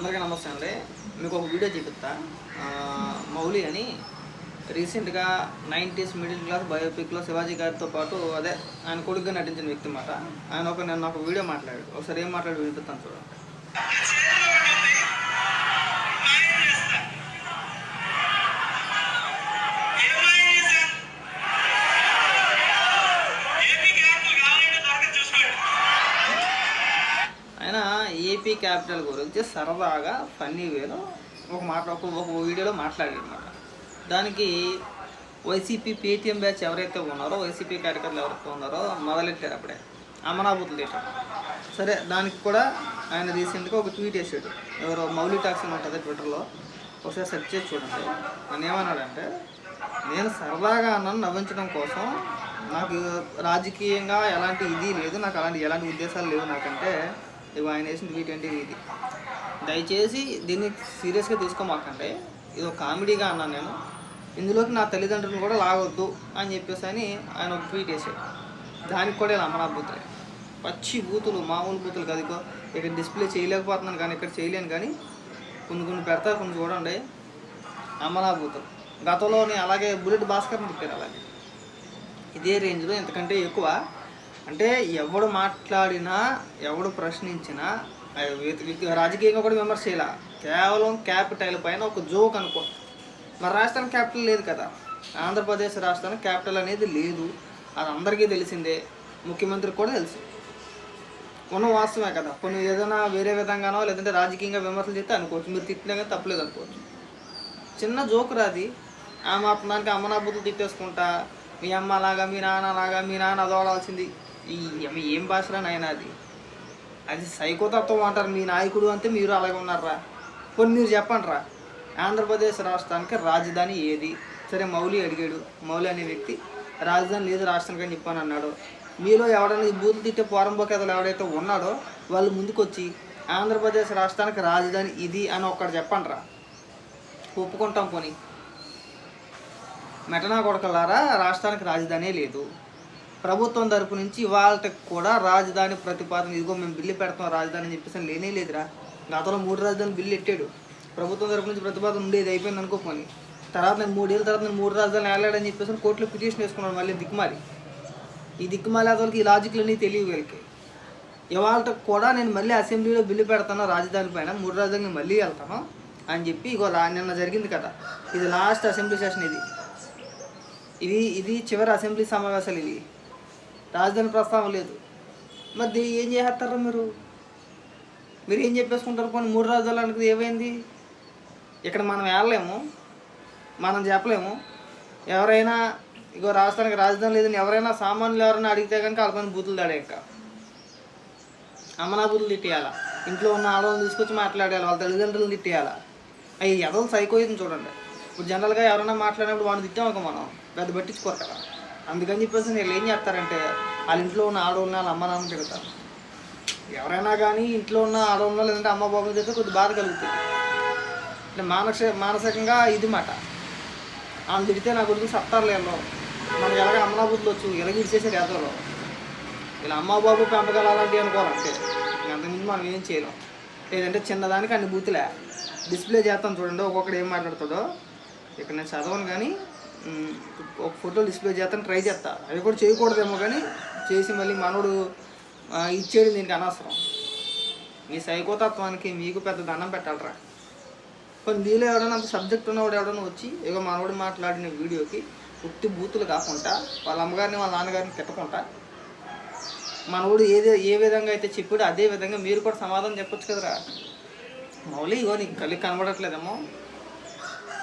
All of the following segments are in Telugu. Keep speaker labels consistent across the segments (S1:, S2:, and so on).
S1: అందరికీ నమస్తే అండి. మీకు ఒక వీడియో చూపిస్తా. మౌలి అని రీసెంట్గా నైంటీస్ మిడిల్ క్లాస్ బయోపిక్లో శివాజీ గారితో పాటు అదే ఆయన కొడుకుగా నటించిన వ్యక్తి మాట. ఆయన ఒక నేను ఒక వీడియో మాట్లాడాడు. ఒకసారి ఏం మాట్లాడి వినిపిస్తాను చూడండి ఆయన ఏపీ క్యాపిటల్ గురించి సరదాగా ఫన్నీ వేలో ఒక మాట ఒక ఒక వీడియోలో మాట్లాడారనమాట దానికి వైసీపీ పేటీఎం బ్యాచ్ ఎవరైతే ఉన్నారో వైసీపీ కార్యకర్తలు ఎవరైతే ఉన్నారో మొదలెట్టారు అప్పుడే. అమరాబుతులు తీయటం సరే దానికి కూడా ఆయన రీసెంట్గా ఒక ట్వీట్ వేసాడు. ఎవరో మౌలి టాక్స్ అని ఉంటుంది ట్విట్టర్లో. ఒకసారి సెర్చ్ చేసి చూడండి. నేను ఏమన్నాడంటే నేను సరదాగా అన్నాను నవ్వించడం కోసం. నాకు రాజకీయంగా ఎలాంటి ఇది లేదు నాకు అలాంటి ఎలాంటి ఉద్దేశాలు లేవు నాకంటే. ఇవి ఆయన వేసింది ట్వీట్ అంటే ఇది దయచేసి దీన్ని సీరియస్గా తీసుకోమాకంటే ఇది ఒక కామెడీగా అన్నాను నేను. ఇందులోకి నా తల్లిదండ్రులు కూడా లాగొద్దు అని చెప్పేసి అని ఆయన ఒక ట్వీట్ వేసాడు దానికి కూడా ఇలా అమరా బూతులే పచ్చి బూతులు మామూలు బూతులు కాదు ఇక్కడ డిస్ప్లే చేయలేకపోతున్నాను కానీ ఇక్కడ చేయలేను కానీ కొన్ని కొన్ని పెడతారు కొన్ని చూడండి. అమరా బూతులు గతంలోని అలాగే బుల్లెట్ భాస్కర్ని తిప్పారు అలాగే. ఇదే రేంజ్లో ఇంతకంటే ఎక్కువ అంటే ఎవడు మాట్లాడినా ఎవడు ప్రశ్నించినా రాజకీయంగా కూడా విమర్శ చేయాల? కేవలం క్యాపిటల్ పైన ఒక జోక్ అనుకో. మన రాష్ట్రానికి క్యాపిటల్ లేదు కదా. ఆంధ్రప్రదేశ్ రాష్ట్రానికి క్యాపిటల్ అనేది లేదు. అది అందరికీ తెలిసిందే. ముఖ్యమంత్రికి కూడా తెలుసు. ఉన్న వాస్తవమే కదా. కొన్ని ఏదైనా వేరే విధంగానో లేదంటే రాజకీయంగా విమర్శలు చేస్తే అనుకోవచ్చు. మీరు తిట్టినా కానీ తప్పలేదు అనుకోవచ్చు. చిన్న జోక్ రాది ఆ మాత్రం దానికి అమ్మ నా బుద్ధులు తిట్టేసుకుంటా. మీ అమ్మ లాగా మీ నాన్న లాగా మీ నాన్న అదోడాల్సింది ఈ ఏం భాషరా నాయన అది? అది సైకోతత్వం అంటారు మీ నాయకుడు అంతే మీరు అలాగే ఉన్నారా కొన్ని మీరు చెప్పండి రా ఆంధ్రప్రదేశ్ రాష్ట్రానికి రాజధాని ఏది? సరే మౌలి అడిగాడు. మౌలి అనే వ్యక్తి రాజధాని లేదు రాష్ట్రానికి అని చెప్పాను అన్నాడు. మీలో ఎవడైనా ఈ బూతులు తిట్టే పోరంబోకేతలు ఎవడైతే ఉన్నాడో వాళ్ళు ముందుకొచ్చి ఆంధ్రప్రదేశ్ రాష్ట్రానికి రాజధాని ఇది అని ఒక్కడు చెప్పండి రా ఒప్పుకుంటాం పోనీ. మెటనా కొడకలారా రాష్ట్రానికి రాజధానే లేదు. ప్రభుత్వం తరపు నుంచి ఇవాళకి కూడా రాజధాని ప్రతిపాదన ఇదిగో మేము బిల్లు పెడతాం రాజధాని అని చెప్పేసి లేనే లేదురా. గతంలో మూడు రాజధాని బిల్లు ఎట్టాడు? ప్రభుత్వం తరపు నుంచి ప్రతిపాదన ఉండేది అయిపోయింది అనుకోపోని తర్వాత నేను మూడేళ్ళ తర్వాత నేను మూడు రాజధాని వెళ్ళాడని చెప్పేసి కోర్టులో పిటిషన్ వేసుకున్నాడు మళ్ళీ దిక్కుమాలి. ఈ దిక్కుమాలి అతనికి ఈ లాజిక్లు అన్నీ తెలియవు వీళ్ళకి. ఇవాళ కూడా నేను మళ్ళీ అసెంబ్లీలో బిల్లు పెడతాను రాజధాని పైన? మూడు రాజధాని మళ్ళీ వెళ్తాను అని చెప్పి ఇగో నిన్న జరిగింది కదా ఇది లాస్ట్ అసెంబ్లీ సెషన్ ఇది. ఇది ఇది చివరి అసెంబ్లీ సమావేశాలు ఇది. రాజధాని ప్రస్తావన లేదు. మరి దీ- ఏం చేస్తారా మీరు? మీరు ఏం చెప్పేసుకుంటారు కొన్ని మూడు రాజధానులు అనుకుంది ఏమైంది? ఇక్కడ మనం వెళ్ళలేము మనం చెప్పలేము. ఎవరైనా ఇగో రాష్ట్రానికి రాజధాని లేదని ఎవరైనా సామాన్యులు ఎవరైనా అడిగితే కనుక వాళ్ళ బూతులు దాడే ఇంకా అమ్మనా బూతులు తిట్టేయాలా. ఇంట్లో ఉన్న ఆడవాళ్ళని తీసుకొచ్చి మాట్లాడేయాలి. వాళ్ళ తల్లిదండ్రులను తిట్టేయాలా. అవి ఎదలు సైకోయిజం చూడండి. ఇప్పుడు జనరల్గా ఎవరైనా మాట్లాడినప్పుడు వాడిని ఒక మనం. పెద్ద పట్టించుకోరు కదా. అందుకని చెప్పేసి వీళ్ళు ఏం చేస్తారంటే వాళ్ళ ఇంట్లో ఉన్న ఆడవాళ్ళని వాళ్ళ అమ్మ నాన్న తిడతారు ఎవరైనా కానీ ఇంట్లో ఉన్న ఆడవాళ్ళని లేదంటే అమ్మ బాబు చేస్తే కొద్ది బాధ కలుగుతుంది. అంటే మానస మానసికంగా ఇది మాట. ఆమె తిడితే నా కొడుకు సత్తారు లేదో మనకి ఎలాగ అమ్మనా వచ్చు ఇలాగ ఇచ్చేసే ఎదలో ఇలా అమ్మ బాబు పెంపకాలు అలాంటివి అనుకోవాలంటే అంతకుముందు మనం ఏం చేయలేం. లేదంటే చిన్నదానికి అన్ని బూతులే. డిస్ప్లే చేస్తాను చూడండి ఒక్కొక్కడు ఏం మాట్లాడతాడో. ఇక్కడ నేను చదవను కానీ ఒక ఫోటో డిస్ప్లే చేస్తాను ట్రై చేస్తా. అవి కూడా చేయకూడదేమో కానీ చేసి మళ్ళీ మనోడు ఇచ్చేది దీనికి అనవసరం. మీ సైకోతత్వానికి మీకు పెద్ద దండం పెట్టాలరా. కొన్ని నీళ్ళు ఎవడైనా అంత సబ్జెక్ట్ ఉన్నవాడు ఎవడైనా వచ్చి ఇక మనోడు మాట్లాడిన వీడియోకి ఉత్తి బూతులు కాకుండా వాళ్ళ అమ్మగారిని వాళ్ళ నాన్నగారిని తిట్టకుండా మనోడు ఏదే ఏ విధంగా అయితే చెప్పాడో అదే విధంగా మీరు కూడా సమాధానం చెప్పొచ్చు కదరా. మౌలి ఇగో నీకు కలిగి కనబడట్లేదేమో.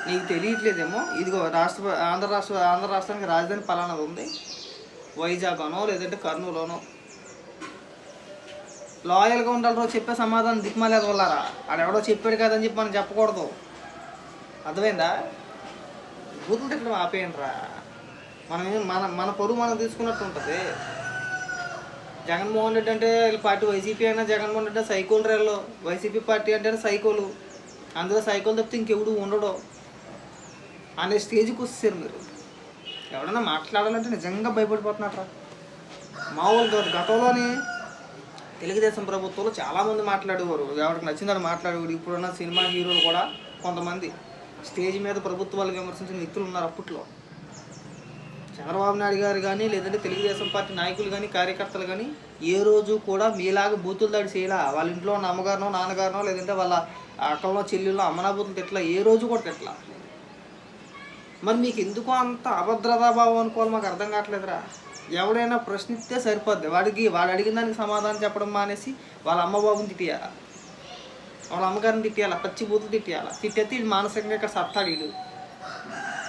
S1: నీకు తెలియట్లేదేమో. ఇదిగో రాష్ట్ర ఆంధ్ర రాష్ట్ర ఆంధ్ర రాష్ట్రానికి రాజధాని పలానాది ఉంది. వైజాగ్ అనో లేదంటే కర్నూలునో. లాయల్గా ఉండాలి రోజు చెప్పే సమాధానం దిక్కుమాలేదు వాళ్ళారా? ఆడెవడో చెప్పాడు కదని చెప్పి మనం చెప్పకూడదు. అర్థమైందా? బూతులు తిట్టడం ఆపేయండి రా మనం మన మన పొరుగు మనం తీసుకున్నట్టు ఉంటుంది. జగన్మోహన్ రెడ్డి అంటే వీళ్ళ పార్టీ వైసీపీ అయినా జగన్మోహన్ రెడ్డి సైకోలు రేళ్ళు. వైసీపీ పార్టీ అంటే సైకోలు. అందులో సైకోలు తప్పితే ఇంకెవడు ఉండడు. అనే స్టేజ్కి వచ్చేసారు మీరు. ఎవడన్నా మాట్లాడాలంటే నిజంగా భయపడిపోతున్నారా మామూలు కాదు తెలుగుదేశం ప్రభుత్వంలో చాలామంది మాట్లాడేవారు. ఎవరికి నచ్చిందని మాట్లాడేవారు ఇప్పుడున్న సినిమా హీరోలు కూడా కొంతమంది స్టేజ్ మీద ప్రభుత్వాలు విమర్శించిన వ్యక్తులు ఉన్నారు అప్పట్లో. చంద్రబాబు నాయుడు గారు కానీ లేదంటే తెలుగుదేశం పార్టీ నాయకులు కానీ కార్యకర్తలు కానీ ఏ రోజు కూడా మీలాగా బూతులు దాడి చేయలా. వాళ్ళ ఇంట్లో ఉన్న అమ్మగారినో నాన్నగారినో లేదంటే వాళ్ళ అక్కల్లో చెల్లెల్లో అమ్మనా బూతులు తిట్లా ఏ రోజు కూడా తిట్లా మరి మీకు ఎందుకు అంత అభద్రతాభావం అనుకోవాలి? మాకు అర్థం కావట్లేదురా. ఎవడైనా ప్రశ్నిస్తే సరిపోద్ది. వాడికి వాడు అడిగిన దానికి సమాధానం చెప్పడం మానేసి వాళ్ళ అమ్మ బాబుని తిట్టియాలా? వాళ్ళ అమ్మగారిని తిట్టేయాల? పచ్చి బూతులు తిట్టేయాల? తిట్టేస్తే ఇది మానసికంగా ఇక్కడ సత్తాడు వీడు.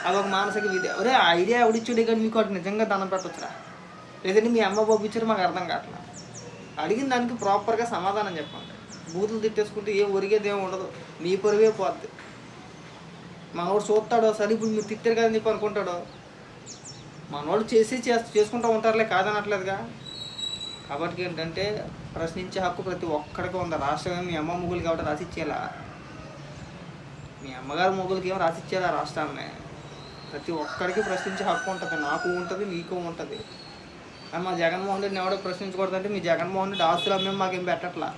S1: అదొక మానసిక విధి. ఒరే ఐడియా ఎవడిచ్చాడు కానీ మీకు వాటి నిజంగా దండం పెట్టొచ్చురా? లేదంటే మీ అమ్మ బాబు ఇచ్చారు మాకు అర్థం కావట్లేదు అడిగిన దానికి ప్రాపర్గా సమాధానం చెప్పండి. బూతులు తిట్టేసుకుంటే ఏం ఒరిగేది ఏమి ఉండదు. మీ పొరివే పోద్ది. మనవాడు చూస్తాడో సరే ఇప్పుడు మీరు తిట్టారు కదా చెప్పి అనుకుంటాడో మనవాడు చేసి చేస్తా చేసుకుంటూ ఉంటారులే కాదనట్లేదుగా. కాబట్టి ఏంటంటే ప్రశ్నించే హక్కు ప్రతి ఒక్కడికి ఉంది. రాష్ట్రం మీ అమ్మ ముగ్గులు కాబట్టి రాసిచ్చేలా. మీ అమ్మగారు మొగులకి ఏమో రాసిచ్చేలా రాష్ట్రాన్ని. ప్రతి ఒక్కడికి ప్రశ్నించే హక్కు ఉంటుంది. నాకు ఉంటుంది మీకు ఉంటుంది. మా జగన్మోహన్ రెడ్డిని ఎవడో ప్రశ్నించకూడదంటే మీ జగన్మోహన్ రెడ్డి ఆస్తులు అమ్మే మాకేం పెట్టట్లా.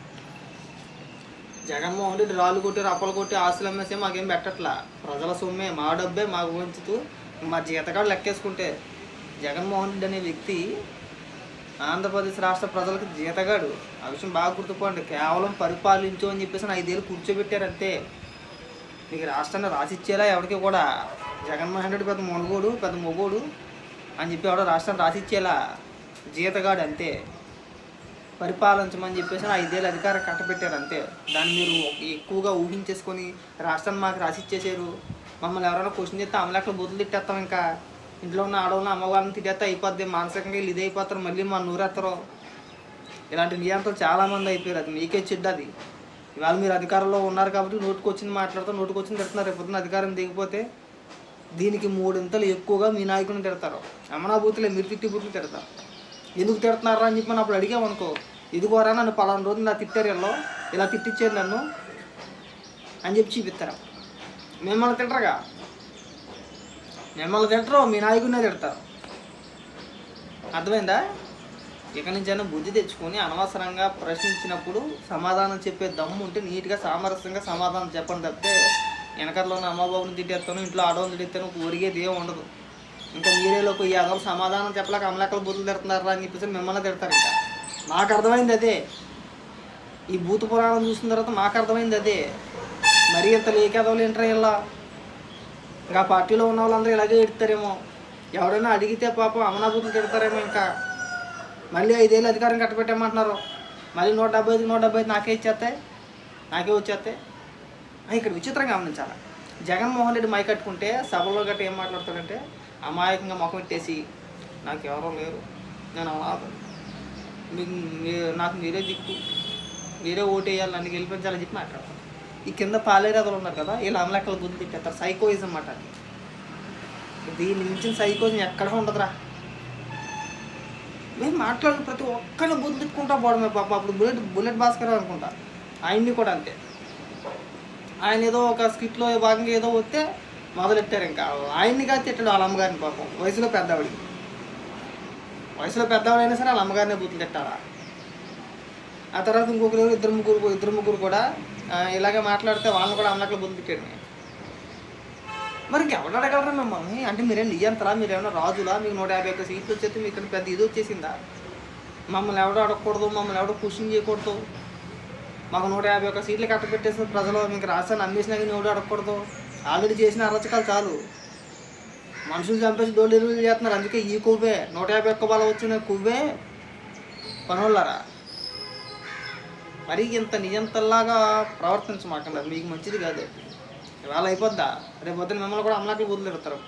S1: జగన్మోహన్ రెడ్డి రాళ్ళు కొట్టి రప్పలు కొట్టి ఆస్తులు అమ్మేసే మాకేం పెట్టట్లా? ప్రజల సొమ్మే మా డబ్బే మాకు వంచుతూ మా జీతగాడు లెక్కేసుకుంటే జగన్మోహన్ రెడ్డి అనే వ్యక్తి ఆంధ్రప్రదేశ్ రాష్ట్ర ప్రజలకు జీతగాడు. ఆ విషయం బాగా గుర్తుపోండి కేవలం పరిపాలించు అని చెప్పేసి ఐదేళ్ళు కూర్చోబెట్టారు అంతే మీకు రాష్ట్రాన్ని రాసిచ్చేలా ఎవరికి కూడా? జగన్మోహన్ రెడ్డి పెద్ద మొనగోడు పెద్ద మొగోడు అని చెప్పి ఎవడో రాష్ట్రాన్ని రాసిచ్చేలా జీతగాడు అంతే పరిపాలించమని చెప్పేసి ఐదేళ్ళు అధికారం కట్టబెట్టారు అంతే. దాన్ని మీరు ఎక్కువగా ఊహించేసుకొని రాష్ట్రాన్ని మాకు రాసిచ్చేసారు మమ్మల్ని ఎవరైనా క్వశ్చన్ చేస్తే అమలెక్కలు బుద్ధులు తిట్టేస్తాం ఇంకా. ఇంట్లో ఉన్న ఆడవాళ్ళని అమ్మవాళ్ళని తిట్టేస్తే అయిపోద్ది. మానసికంగా వీళ్ళు ఇది అయిపోతారు మళ్ళీ మా నూరెత్తరు. ఇలాంటి నియంత్రణ చాలామంది అయిపోయారు. అది మీకే చెడ్డ అది. ఇవాళ మీరు అధికారంలో ఉన్నారు కాబట్టి నోటుకొచ్చింది మాట్లాడుతూ నోటుకు తిడుతున్నారు. రేపు అధికారం దిగిపోతే దీనికి మూడింతలు ఎక్కువగా మీ నాయకుడిని తిడతారు. అమనాభూతులే మీరు తిట్టి బూతులు తిడతారు. ఎందుకు తిడుతున్నారా అని చెప్పి అప్పుడు అడిగామనుకో. ఇదిగోరా నన్ను పలానా రోజు నా తిట్టారు ఇలా తిట్టించారు నన్ను అని చెప్పి చూపిస్తారు. మిమ్మల్ని తింటరుగా మిమ్మల్ని తింటరు మీ నాయకుడినే తిడతారు. అర్థమైందా? ఇక్కడి నుంచైనా బుద్ధి తెచ్చుకొని అనవసరంగా ప్రశ్నించినప్పుడు సమాధానం చెప్పే దమ్ము ఉంటే నీట్గా సామరస్యంగా సమాధానం చెప్పండి తప్పితే వెనకట్లో ఉన్న అమ్మబాబుని తిట్టేస్తాను ఇంట్లో ఆడవాళ్ళు తిట్టేస్తాను ఒరిగేది ఏం ఉండదు. ఇంకా మీరేలోకి ఈ అదొక సమాధానం చెప్పలేక అమలెక్కలు బుద్ధులు తిడుతున్నారా అని చెప్పేసి మిమ్మల్ని తిడతారు ఇంకా. మాకు అర్థమైంది అదే. ఈ భూత పురాణం చూసిన తర్వాత మాకు అర్థమైంది అదే. మరీ ఇంత లేకేదవులు ఏంటారు ఇలా? ఇంకా పార్టీలో ఉన్న వాళ్ళందరూ ఇలాగే ఎడతారేమో. ఎవరైనా అడిగితే పాపం అమనాభూతులు తిడతారేమో ఇంకా. మళ్ళీ ఐదేళ్ళు అధికారం కట్టబెట్టామంటున్నారు. మళ్ళీ నూట డెబ్బై ఐదు నూట డెబ్బై ఐదు నాకే ఇచ్చేస్తాయి. నాకే వచ్చేస్తాయి. ఇక్కడ విచిత్రంగా గమనించాలి? జగన్మోహన్ రెడ్డి మై కట్టుకుంటే సభలో గట్ట ఏం మాట్లాడతాడంటే అమాయకంగా ముఖం పెట్టేసి నాకు ఎవరో లేరు. నేను అనాథ నాకు మీరే దిక్కు. మీరే ఓటు వేయాలి నన్ను గెలిపించాలని చెప్పి మాట్లాడతాను ఈ కింద పాలేరాదులు ఉన్నారు కదా వీళ్ళు అమలెక్కల గుర్తు తిట్టేస్తారు. సైకోయిజం అన్నమాట దీని దీన్ని మించిన సైకోజం ఎక్కడ ఉండదురా. మేము మాట్లాడిన ప్రతి ఒక్కరిని బుద్ధి తిట్టుకుంటా పోవడమే పాప. అప్పుడు బుల్లెట్ బుల్లెట్ భాస్కర్ అనుకుంటా. ఆయన్ని కూడా అంతే. ఆయన ఏదో ఒక స్కిట్లో భాగంగా ఏదో వస్తే మొదలెట్టారు ఇంకా. ఆయన్ని కాదు తిట్టాడు వాళ్ళ అమ్మగారిని పాపం. వయసులో పెద్దవాడికి వయసులో పెద్దవాళ్ళైనా సరే వాళ్ళ అమ్మగారినే బూతులు తిట్టాలా? ఆ తర్వాత ఇంకొకరు ఇద్దరు ముగ్గురు ఇద్దరు ముగ్గురు కూడా ఇలాగే మాట్లాడితే వాళ్ళని కూడా అమ్మలకి బుద్ధి తిట్టాడు మరి ఇంకెవరు అడగలరా మిమ్మల్ని? అంటే మీరేం నియంతరా మీరేమన్నా రాజులా? మీకు నూట యాభై ఒక్క సీట్లు వచ్చేస్తే మీకు ఇక్కడ పెద్ద ఇది వచ్చేసిందా? మమ్మల్ని ఎవడో అడగకూడదు మమ్మల్ని ఎవడో క్వశ్చన్ చేయకూడదు. మాకు నూట యాభై ఒక్క సీట్లు కట్టబెట్టేసిన ప్రజలు మీకు రాష్ట్రాన్ని అమ్మేసినా కానీ ఎవడు అడగకూడదు. ఆల్రెడీ చేసిన అరచకాలు చాలు. మనుషులు చంపేసి డెలివరీ చేస్తున్నారు. అందుకే ఈ కొవ్వే. నూట యాభై ఒక్క బాల వచ్చిన కొవ్వే పనులరా మరి ఇంత నియంతల్లాగా ప్రవర్తించమాకండి. అది మీకు మంచిది కాదు. ఇవాళ అయిపోద్దా? రేపు పొద్దున మిమ్మల్ని కూడా అమలాకి వదిలిపెడతారు